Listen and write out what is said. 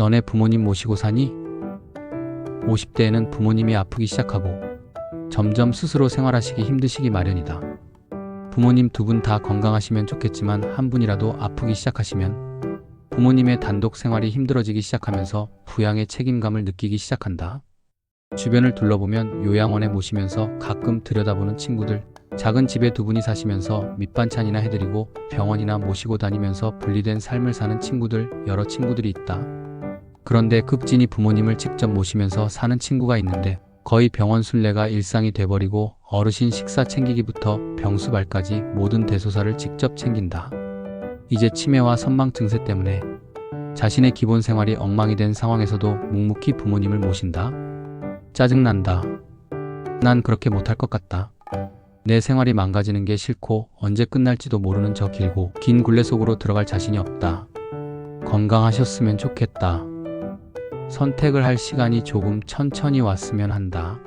너네 부모님 모시고 사니? 50대에는 부모님이 아프기 시작하고 점점 스스로 생활하시기 힘드시기 마련이다. 부모님 두 분 다 건강하시면 좋겠지만 한 분이라도 아프기 시작하시면 부모님의 단독 생활이 힘들어지기 시작하면서 부양의 책임감을 느끼기 시작한다. 주변을 둘러보면 요양원에 모시면서 가끔 들여다보는 친구들, 작은 집에 두 분이 사시면서 밑반찬이나 해드리고 병원이나 모시고 다니면서 분리된 삶을 사는 친구들, 여러 친구들이 있다. 그런데 극진이 부모님을 직접 모시면서 사는 친구가 있는데 거의 병원 순례가 일상이 돼버리고 어르신 식사 챙기기부터 병수발까지 모든 대소사를 직접 챙긴다. 이제 치매와 선망 증세 때문에 자신의 기본 생활이 엉망이 된 상황에서도 묵묵히 부모님을 모신다. 짜증난다. 난 그렇게 못할 것 같다. 내 생활이 망가지는 게 싫고 언제 끝날지도 모르는 저 길고 긴 굴레 속으로 들어갈 자신이 없다. 건강하셨으면 좋겠다. 선택을 할 시간이 조금 천천히 왔으면 한다.